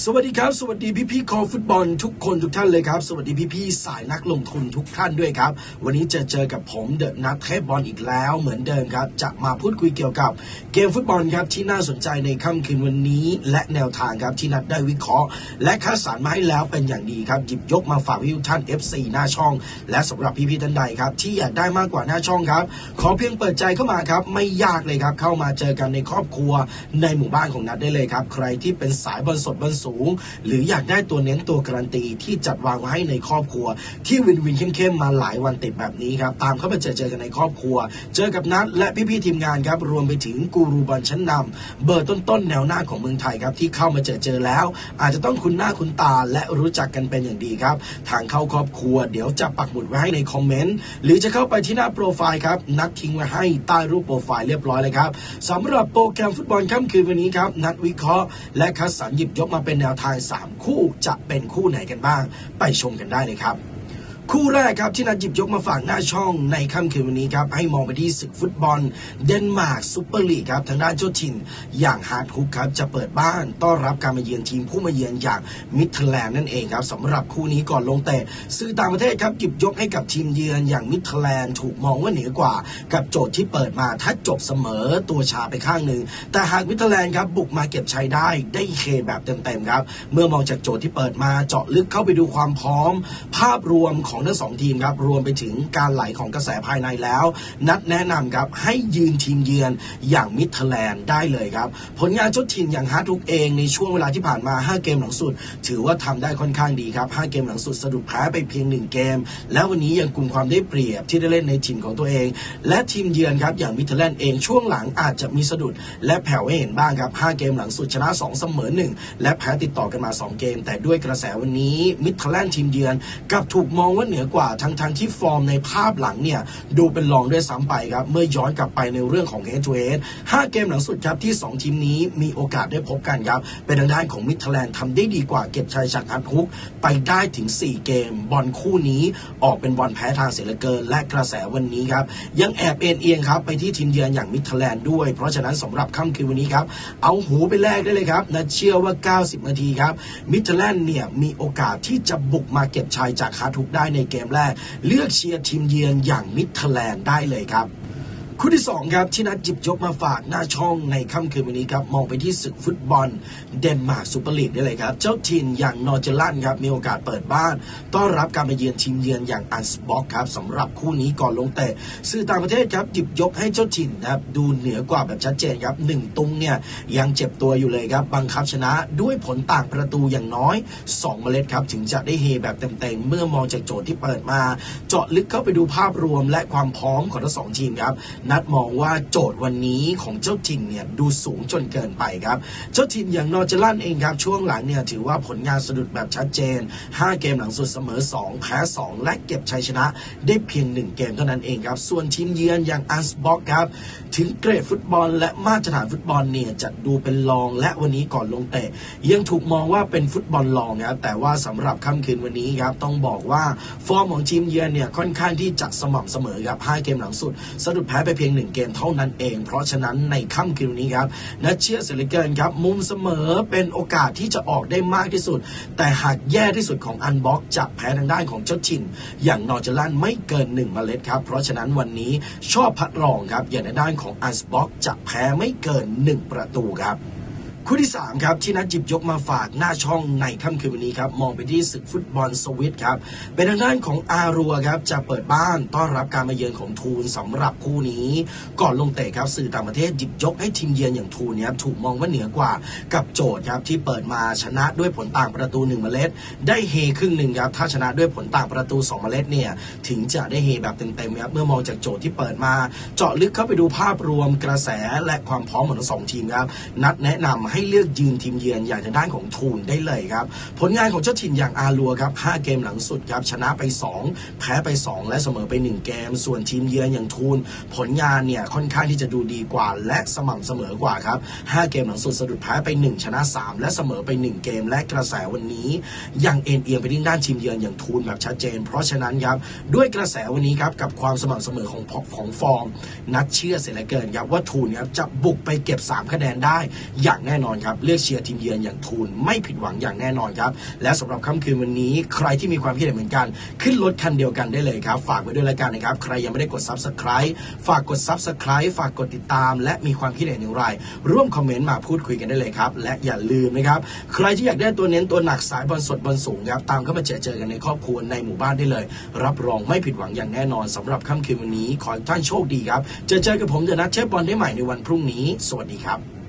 สวัสดีครับ สวัสดีพี่พี่คอฟุตบอลทุกคนทุกท่านเลยครับ สวัสดีพี่พี่สายนักลงทุนทุกท่านด้วยครับ วันนี้จะเจอกับผมเดอะนัทเทพบอลอีกแล้วเหมือนเดิมครับ จะมาพูดคุยเกี่ยวกับเกมฟุตบอลครับที่น่าสนใจในค่ำคืนวันนี้ และแนวทางครับที่นัดได้วิเคราะห์ และคัดสรรมาให้แล้วเป็นอย่างดีครับหยิบยกมาฝากพี่ทุกท่าน FC หน้าช่อง และสำหรับพี่พี่ท่านใดครับที่อยากได้มากกว่าหน้าช่องครับขอเพียงเปิดใจเข้ามาครับไม่ยากเลยครับเข้ามาเจอกันในครอบครัวในหมู่บ้านของนัดได้เลยครับใครที่เป็นสายบอลสดบอลสูง หรืออยากได้ตัวเน้นตัวการันตีที่จัดวางไว้ในครอบครัว ที่วินวินเข้มๆมาหลายวันติดแบบนี้ครับตามเข้ามาเจอเจอกันในครอบครัว เจอกับนัดและพี่ๆทีมงานครับรวมไปถึงกูรูบอลชั้นนำเบอร์ต้นๆแนวหน้าของเมืองไทยครับที่เข้ามาเจอเจอแล้ว อาจจะต้องคุ้นหน้าคุ้นตาและรู้จักกันเป็นอย่างดีครับ ทางเข้าครอบครัว เดี๋ยวจะปักหมุดไว้ให้ในคอมเมนต์หรือจะเข้าไปที่หน้าโปรไฟล์ครับนัดทิ้งไว้ให้ใต้รูปโปรไฟล์เรียบร้อยเลยครับสำหรับโปรแกรมฟุตบอลค่ำคืนวันนี้ครับนัดวิเคราะห์และคัดสรรหยิบยกมาเป็นแนวทางสามคู่จะเป็นคู่ไหนกันบ้าง ไปชมกันได้เลยครับ คู่แรกครับที่นัดหยิบยกมาฝากหน้าช่องในค่ำคืนวันนี้ครับให้มองไปที่ศึกฟุตบอล เดนมาร์กซูเปอร์ลีกครับทางด้านเจ้าถิ่นอย่างฮาร์ดฮุกครับจะเปิดบ้านต้อนรับการมาเยือนทีมผู้มาเยือนอย่างมิดเทแลนด์นั่นเองครับสำหรับคู่นี้ก่อนลงเตะสื่อต่างประเทศครับหยิบยกให้กับทีมเยือนอย่างมิดเทแลนด์ถูกมองว่าเหนือกว่า กับโจทย์ที่เปิดมาถ้าจบเสมอตัวชาไปข้างหนึ่งแต่หากมิดเทแลนด์ครับบุกมาเก็บชัยได้ได้เคแบบเต็มๆครับเมื่อมองจากโจทย์ที่เปิดมาเจาะลึกเข้าไปดูความพร้อม ภาพรวมของทั้งสองทีมครับรวมไปถึงการไหลของกระแสภายในแล้ว นัดแนะนำครับให้ยืนทีมเยือนอย่างมิดเทแลนด์ได้เลยครับ ผลงานเจ้าถิ่นอย่างฮาร์ทุกเองในช่วงเวลาที่ผ่านมา 5 เกมหลังสุด ถือว่าทำได้ค่อนข้างดีครับ 5 เกมหลังสุดสะดุดแพ้ไปเพียง 1 เกม แล้ววันนี้ยังกลุ่มความได้เปรียบที่ได้เล่นในทีมของตัวเอง และทีมเยือนครับอย่างมิดเทแลนด์เองช่วงหลังอาจจะมีสะดุด และแผ่วให้เห็นบ้างครับ 5 เกมหลังสุดชนะ 2 เสมอ 1 และแพ้ติดต่อกันมา 2 เกม แต่ด้วยกระแสวันนี้มิดเทแลนด์ทีมเยือนกับถูกมองว่าเหนือกว่าทั้งทางที่ฟอร์มในภาพหลังเนี่ยดูเป็นรองด้วยซ้ำไปครับ เมื่อย้อนกลับไปในเรื่องของ head to head 5เกมหลังสุดครับที่ 2 ทีมนี้มีโอกาสได้พบกันครับ เป็นทางด้านของมิดทแลนด์ทำได้ดีกว่าเก็บชัยจากฮันฮุกไปได้ถึง 4 เกม บอลคู่นี้ออกเป็นบอลแพ้ทางเสียเหลือเกิน และกระแสวันนี้ครับ ยังแอบเอ็นเอียงครับ ไปที่ทีมเยือนอย่างมิดทแลนด์ด้วย เพราะฉะนั้นสำหรับค่ำคืนวันนี้ครับ เอาหูไปแลกได้เลยครับนะเชื่อว่า 90 นาทีครับมิดทแลนด์เนี่ยมีโอกาสที่จะบุกมาเก็บชัยจากฮาร์ทุกได้ในเกมแรก เลือกเชียร์ทีมเยือนอย่างมิดเทแลนด์ได้เลยครับ คู่ที่2ครับที่นัดหยิบยกมาฝากหน้าช่องในค่ำคืนวันนี้ครับมองไปที่ศึกฟุตบอลเดนมาร์กซูเปอร์ลีกได้เลยครับเจ้าถิ่นอย่างนอร์เจลันครับมีโอกาสเปิดบ้าน ต้อนรับการมาเยือนทีมเยือนอย่างอันสบ็อกครับสำหรับคู่นี้ก่อนลงเตะสื่อต่างประเทศครับหยิบยกให้เจ้าถิ่นนะครับดูเหนือกว่าแบบชัดเจนครับหนึ่งตุงเนี่ยยังเจ็บตัวอยู่เลยครับบังคับชนะด้วยผลต่างประตูอย่างน้อย2เมล็ดครับถึงจะได้เฮแบบเต็มๆเมื่อมองจากโจทย์ที่เปิดมา เจาะลึกเข้าไปดูภาพรวมและความพร้อมของทั้งสองทีมครับนัดมองว่าโจทย์วันนี้ของเจ้าถิ่นเนี่ยดูสูงจนเกินไปครับ เจ้าถิ่นอย่างนอร์เจลันเองครับช่วงหลังเนี่ยถือว่าผลงานสะดุดแบบชัดเจน 5 เกมหลังสุดเสมอ 2 แพ้ 2 และเก็บชัยชนะได้เพียง 1 เกมเท่านั้นเองครับ ส่วนทีมเยือนอย่างอันสบ็อกครับ ถึงเกรดฟุตบอลและมาตรฐานฟุตบอลเนี่ยจะดูเป็นรองและวันนี้ก่อนลงเตะ ยังถูกมองว่าเป็นฟุตบอลรองครับแต่ว่าสำหรับค่ำคืนวันนี้ครับต้องบอกว่าฟอร์มของทีมเยือนเนี่ยค่อนข้างที่จะสม่ำเสมอครับ5เกมหลังสุดสะดุดแพ้ไปเพียง 1 เกมเท่านั้นเอง เพราะฉะนั้นในค่ำคืนนี้ครับนัดเชียร์เสเหลือเกินครับ มุมเสมอเป็นโอกาสที่จะออกได้มากที่สุด แต่หากแย่ที่สุดของอันบ็อกจะแพ้ทางด้านของเจ้าถิ่น อย่างนอร์จลันไม่เกิน 1 เมล็ดครับ เพราะฉะนั้นวันนี้ชอบพัดรองครับอย่างในด้านของอันบ็อกจะแพ้ไม่เกิน 1 ประตูครับ คู่ที่ 3 ครับ ที่นัดจิบยกมาฝากหน้าช่องในค่ำคืนวันนี้ครับ มองไปที่ศึกฟุตบอลสวิตครับ เป็นทางด้านของอารัวครับ จะเปิดบ้านต้อนรับการมาเยือนของทูนสำหรับคู่นี้ ก่อนลงเตะครับสื่อต่างประเทศหยิบยกให้ทีมเยือนอย่างทูนเนี่ยถูกมองว่าเหนือกว่ากับโจทย์ครับที่เปิดมาชนะด้วยผลต่างประตู1เมล็ด ได้เฮครึ่งหนึ่งครับถ้าชนะด้วยผลต่างประตู2เมล็ดเนี่ยถึงจะได้เฮแบบเต็มๆครับเมื่อมองจากโจทย์ที่เปิดมา เจาะลึกเข้าไปดูภาพรวมกระแสและความพร้อมของทั้งสองทีมครับนัดแนะนำให้เลือกยืนทีมเยือนอย่างทางด้านของทูนได้เลยครับ ผลงานของเจ้าถิ่นอย่างอารัวครับ5เกมหลังสุดครับชนะไป 2 แพ้ไป 2 และเสมอไป 1 เกม ส่วนทีมเยือนอย่างทูนผลงานเนี่ยค่อนข้างที่จะดูดีกว่า และสม่ำเสมอกว่าครับ5เกมหลังสุดสะดุดแพ้ไป 1 ชนะ 3 และเสมอไป 1 เกม และกระแสวันนี้ยังเอ็นเอียงไปที่ด้านทีมเยือนอย่างทูนแบบชัดเจน เพราะฉะนั้นครับด้วยกระแสวันนี้ครับกับความสม่ำเสมอของของฟอร์มนัดเชื่อเสียเหลือเกินครับว่าทูนครับจะบุกไปเก็บ 3 คะแนนได้อย่างแน่นอนครับเลือกเชียร์ทีมเยือนอย่างทูนไม่ผิดหวังอย่างแน่นอนครับ และสำหรับค่ำคืนวันนี้ใครที่มีความคิดเห็นเหมือนกัน ขึ้นรถคันเดียวกันได้เลยครับ ฝากไว้ด้วยละกันนะครับ ใครยังไม่ได้กด subscribe ฝากกด subscribe ฝากกดติดตาม และมีความคิดเห็นอย่างไร ร่วมคอมเมนต์มาพูดคุยกันได้เลยครับ และอย่าลืมนะครับ ใครที่อยากได้ตัวเน้นตัวหนักสายบอลสดบอลสูงครับตามเข้ามาเจอเจอกันในครอบครัวในหมู่บ้านได้เลย รับรองไม่ผิดหวังอย่างแน่นอนสำหรับค่ำคืนวันนี้ขอให้ท่านโชคดีครับเจอเจอกับผมเดอะนัทเชฟบอลได้ใหม่ในวันพรุ่งนี้ สวัสดีครับ